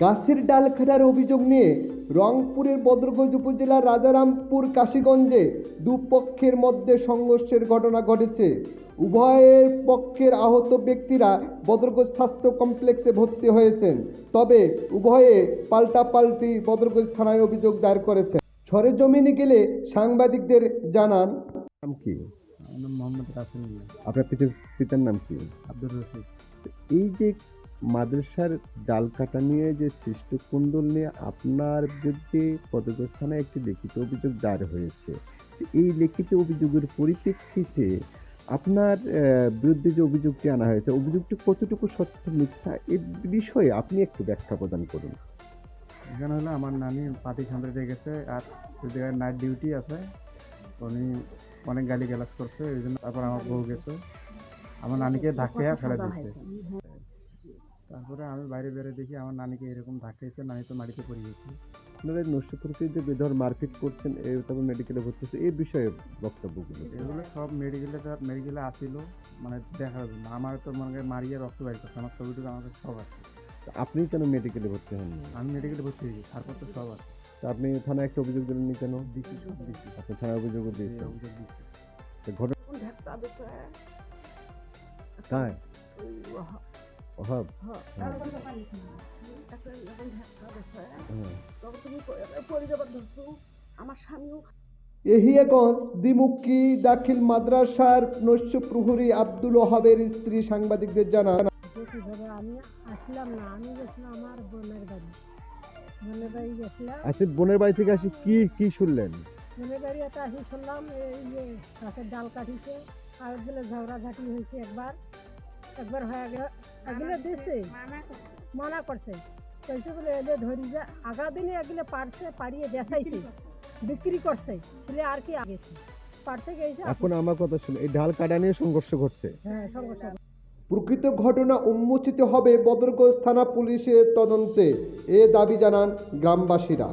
গাছের ডাল কাটার অভিযোগ নিয়ে রংপুরের বদরগঞ্জ উপজেলার রাজারামপুর কাশীগঞ্জে দুপক্ষের মধ্যে সংঘর্ষের ঘটনা ঘটেছে। উভয়ের পক্ষের আহত ব্যক্তিরা বদরগঞ্জ স্বাস্থ্য কমপ্লেক্সে ভর্তি হয়েছেন। তবে উভয়ে পাল্টাপাল্টি বদরগঞ্জ থানায় অভিযোগ দায়ের করেছেন। সরেজমিনে গেলে সাংবাদিকদের জানান নাম কি? মোহাম্মদ রাসেল আপনার পিতার পিতার নাম কি? আব্দুর রশিদ। এই যে মাদ্রাসার ডাল কাটা নিয়ে যে সৃষ্ট কুণ্ডল নিয়ে আপনার বিরুদ্ধে পদগত থানায় একটি লিখিত অভিযোগ দায়ের হয়েছে। এই লিখিত অভিযোগের পরিপ্রেক্ষিতে আপনার বিরুদ্ধে যে অভিযোগটি আনা হয়েছে, অভিযোগটি কতটুকু সত্য মিথ্যা এ বিষয়ে আপনি একটু ব্যাখ্যা প্রদান করুন। এখানে হলো আমার নানি পাতি সামনে গেছে আর জায়গায় নাইট ডিউটি আছে। উনি অনেক গালি গালাজ করছে, এই জন্য তারপর আমার বউ গেছে। আমার নানিকে ধাক্কা ফেলে দিচ্ছে তারপরে আমি বাইরে বেরো দেখি আমার নানিকে এরকম ধাক্কাইছে নানি তো মাটিতে পড়ে গেছে। আপনারা নষ্টপ্রতি যে বেধর মারপিট করছেন এই তারপর মেডিকেলে ভর্তি হচ্ছে এই বিষয়ে বক্তব্যগুলো। এগুলো সব মেডিকেলে মেডিকেলে আসিল মানে দেখার জন্য। আমার তো মনে হয় মারিয়ে রক্ত বাইর করছে আমার ছবিটুকু আমার কাছে সব আছে। তো আপনি কেন মেডিকেলে ভর্তি হন আমি মেডিকেলে ভর্তি হয়েছি তারপর তো সব আছে। আপনি থানায় একটা অভিযোগ দিলেননি কেন? দিচ্ছি সব দিচ্ছি। আপনি থানায় অভিযোগও দিয়েছেন। অভিযোগ দিচ্ছি। ঘটনা তাই অভাব। হ্যাঁ। হ্যাঁ। স্বামীও এহিয়াগঞ্জ দ্বিমুখী দাখিল মাদ্রাসার নৈশ প্রহরী আব্দুল ওহাবের স্ত্রী সাংবাদিকদের জানান আমি আসলাম না আমি গেছিলাম আমার বোনের বাড়ি। বোনের বাড়ি গেছিলাম। আচ্ছা বোনের বাড়ি থেকে আসি কি কি শুনলেন? বোনের বাড়ি একটা আসি শুনলাম এই যে গাছের ডাল কাটিছে আর বলে ঝগড়াঝাটি হয়েছে একবার। একবার হয়ে গেল এগুলো দিছে। মানা করছে। কইছে বলে এলে ধরি যে। আগা দিনে এগুলো পারছে পারিয়ে বেসাইছে বিক্রি করছে ছেলে আর কি আগেছে পারতে গেছে এখন আমার কথা শুনে এই ঢাল কাটা নিয়ে সংঘর্ষ ঘটছে। হ্যাঁ সমস্যা প্রকৃত ঘটনা উন্মোচিত হবে বদরগঞ্জ থানা পুলিশের তদন্তে। এ দাবি জানান গ্রামবাসীরা।